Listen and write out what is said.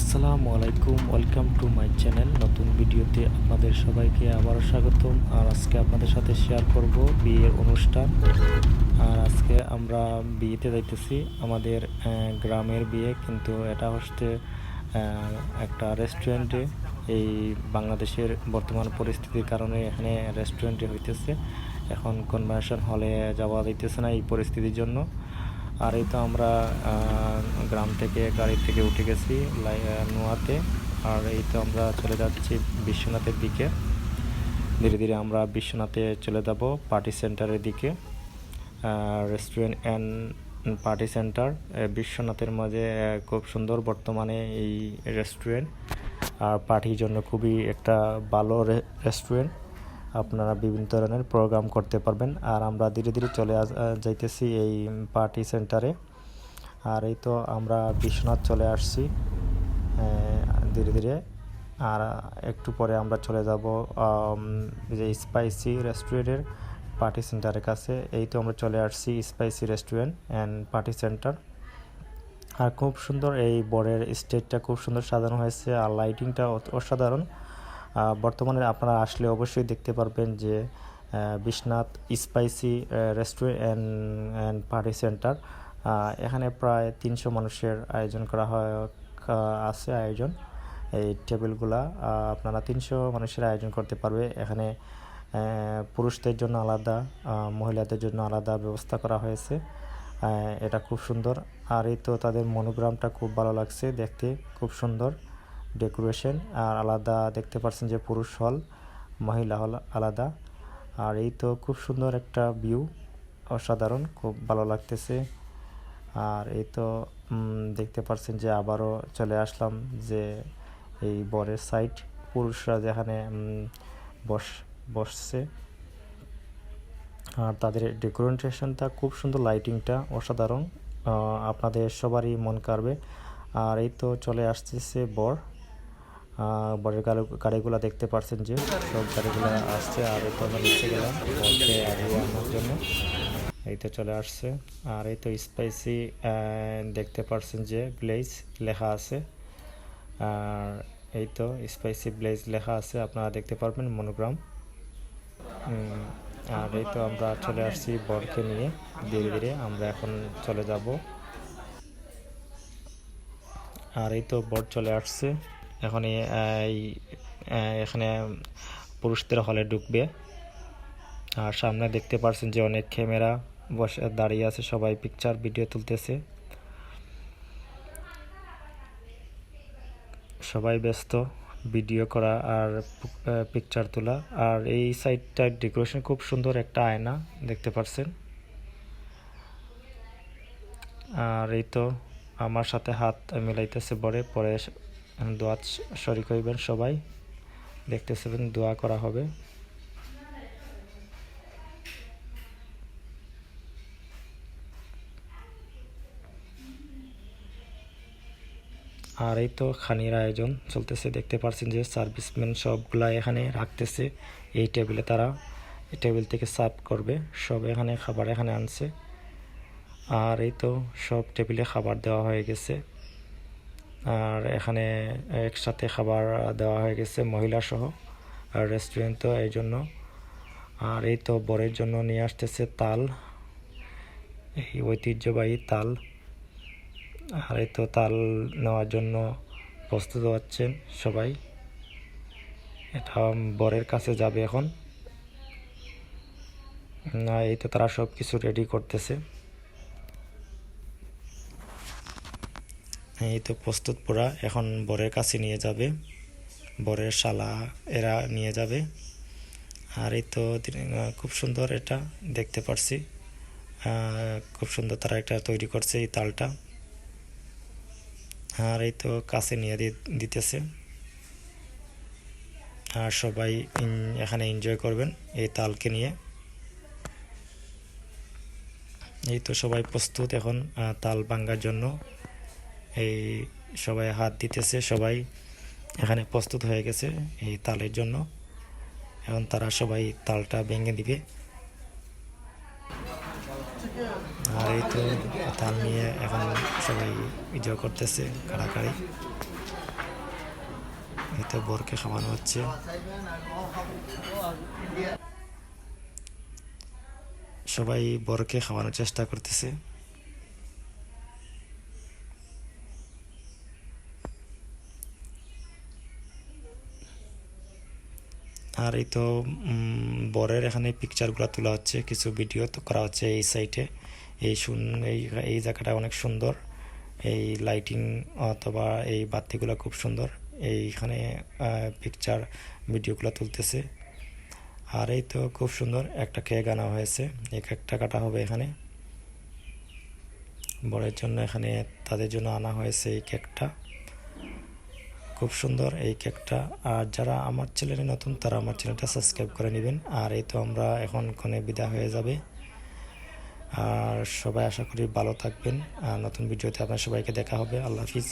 আসসালামু আলাইকুম, welcome to my channel. নতুন ভিডিওতে আপনাদের সবাইকে আবারও স্বাগতম। আর আজকে আপনাদের সাথে শেয়ার করব বিয়ের অনুষ্ঠান। আর আজকে আমরা বিয়েতে যাইতেছি আমাদের গ্রামের বিয়ে। কিন্তু এটা হচ্ছে একটা রেস্টুরেন্টে এই বাংলাদেশের বর্তমান পরিস্থিতির কারণে এখানে রেস্টুরেন্টে হইতেছে। এখন কনভেনশন হলে যাওয়া যাইতেছে না এই পরিস্থিতির জন্য। আর এই তো আমরা গ্রাম থেকে, গাড়ি থেকে উঠে গেছি নোয়াতে। আর এই তো আমরা চলে যাচ্ছি বিশ্বনাথের দিকে। ধীরে ধীরে আমরা বিশ্বনাথে চলে যাব পার্টি সেন্টারের দিকে। রেস্টুরেন্ট অ্যান্ড পার্টি সেন্টার বিশ্বনাথের মাঝে খুব সুন্দর বর্তমানে এই রেস্টুরেন্ট। আর পার্টির জন্য খুবই একটা ভালো রেস্টুরেন্ট। আপনারা বিভিন্ন ধরনের প্রোগ্রাম করতে পারবেন। আর আমরা ধীরে ধীরে চলে যাইতেছি এই পার্টি সেন্টারে আর এই তো আমরা বিশ্বনাথ চলে আসছি ধীরে ধীরে। আর একটু পরে আমরা চলে যাব যে স্পাইসি রেস্টুরেন্টের পার্টি সেন্টারের কাছে। এই তো আমরা চলে আসছি spicy restaurant and party centre আর খুব সুন্দর এই বরের স্টেজটা খুব সুন্দর সাজানো হয়েছে। আর লাইটিংটা অসাধারণ। বর্তমানে আপনারা আসলে অবশ্যই দেখতে পারবেন যে Biswanath spicy restaurant and and party centre এখানে প্রায় তিনশো মানুষের আয়োজন করা হয় আছে আয়োজন। এই টেবিলগুলা আপনারা তিনশো মানুষের আয়োজন করতে পারবে। এখানে পুরুষদের জন্য আলাদা মহিলাদের জন্য আলাদা ব্যবস্থা করা হয়েছে। এটা খুব সুন্দর। আর এই তো তাদের মনোগ্রামটা খুব ভালো লাগছে, দেখতে খুব সুন্দর। ডেকোরেশন আর আলাদা দেখতে পাচ্ছেন যে পুরুষ হল, মহিলা হল আলাদা। আর এই তো খুব সুন্দর একটা ভিউ অসাধারণ, খুব ভালো লাগতেছে। আর এই তো দেখতে পাচ্ছেন যে আবারও চলে আসলাম যে এই বরের সাইড পুরুষরা যেখানে বস, বসছে। আর তাদের ডেকোরেশনটা খুব সুন্দর লাইটিংটা অসাধারণ আপনাদের সবারই মন কাড়বে। আর এই তো চলে আসতেছে বর। বরের গাড়ি গাড়িগুলো দেখতে পাচ্ছেন যে সব গাড়িগুলো আসছে, আর এই তো আমরা নিচে গেলাম আনার জন্য। এই তো চলে আসছে, আর এই তো স্পাইসি দেখতে পাচ্ছেন যে গ্লেজ লেখা আছে। আর এই তো স্পাইসি ব্লেজ লেখা আছে, আপনারা দেখতে পারবেন মনোগ্রাম আর এই তো আমরা চলে আসছি বরকে নিয়ে, ধীরে ধীরে আমরা এখন চলে যাব। আর এই তো বর চলে আসছে। এখন এখানে পুরুষদের হলে ঢুকবে। আর সামনে দেখতে পাচ্ছেন যে অনেক ক্যামেরা বসে, দাঁড়িয়ে আছে, সবাই পিকচার ভিডিও তুলতেছে। সবাই ব্যস্ত ভিডিও করা আর পিকচার তোলা। আর এই সাইডটার ডেকোরেশন খুব সুন্দর একটা আয়না, দেখতে পাচ্ছেন আর এই তো আমার সাথে হাত মিলাইতেছে পরে পরে দোয়া শরিক হইবেন সবাই। দেখতেছেন দোয়া করা হবে। আর এই তো খানির আয়োজন চলতেছে। দেখতে পাচ্ছেন যে সার্ভিসম্যান সবগুলা এখানে রাখতেছে। এই টেবিলে তারা, এই টেবিল থেকে সার্ভ করবে। সব এখানে খাবার এখানে আনছে। আর এই তো সব টেবিলে খাবার দেওয়া হয়ে গেছে। আর এখানে একসাথে খাবার দেওয়া হয়ে গেছে মহিলা সহ আর রেস্টুরেন্ট তো এই জন্য আর এই তো বরের জন্য নিয়ে আসতেছে তাল। এই ঐতিহ্যবাহী তাল। আর এই তো তাল নেওয়ার জন্য প্রস্তুত হচ্ছেন সবাই। এটা বরের কাছে যাবে এখন। না এই তো তারা সব কিছু রেডি করতেছে। এই তো প্রস্তুত পুরা এখন বরের কাছে নিয়ে যাবে। বরের শালা এরা নিয়ে যাবে। আর এই তো খুব সুন্দর এটা দেখতে পারছি। খুব সুন্দর তারা এটা তৈরি করছে এই তালটা। আর এই তো কাছে নিয়ে দিতেছে। আর সবাই এখানে এনজয় করবেন এই তালকে নিয়ে। এই তো সবাই প্রস্তুত এখন তাল ভাঙ্গার জন্য। এই সবাই হাত দিতেছে, সবাই এখানে প্রস্তুত হয়ে গেছে এই তালের জন্য। এখন তারা সবাই তালটা ভেঙে দিবে। আর এই তো তাল নিয়ে এখন সবাই এনজয় করতেছে, কাড়াকাড়ি। এই তো বরকে খাওয়ানো হচ্ছে। সবাই বরকে খাওয়ানোর চেষ্টা করতেছে। আর এই তো বরের এখানে পিকচারগুলো তোলা হচ্ছে, কিছু ভিডিও তো করা হচ্ছে এই সাইটে এই সুন এই এই জায়গাটা অনেক সুন্দর। এই লাইটিং অথবা এই বাতিগুলো খুব সুন্দর। এইখানে পিকচার ভিডিওগুলো তুলতেছে। আর এই তো খুব সুন্দর একটা কেক আনা হয়েছে। এই কেকটা কাটা হবে এখানে। বরের জন্য এখানে তাদের জন্য আনা হয়েছে এই কেকটা খুব সুন্দর এই কেকটা। আর যারা আমার চ্যানেলে নতুন, তারা আমার চ্যানেলটা সাবস্ক্রাইব করে নেবেন। আর এই তো আমরা এখন কোনে বিদায় হয়ে যাবে। আর সবাই আশা করি ভালো থাকবেন। আর নতুন ভিডিওতে আপনার সবাইকে দেখা হবে। আল্লাহ হাফিজ।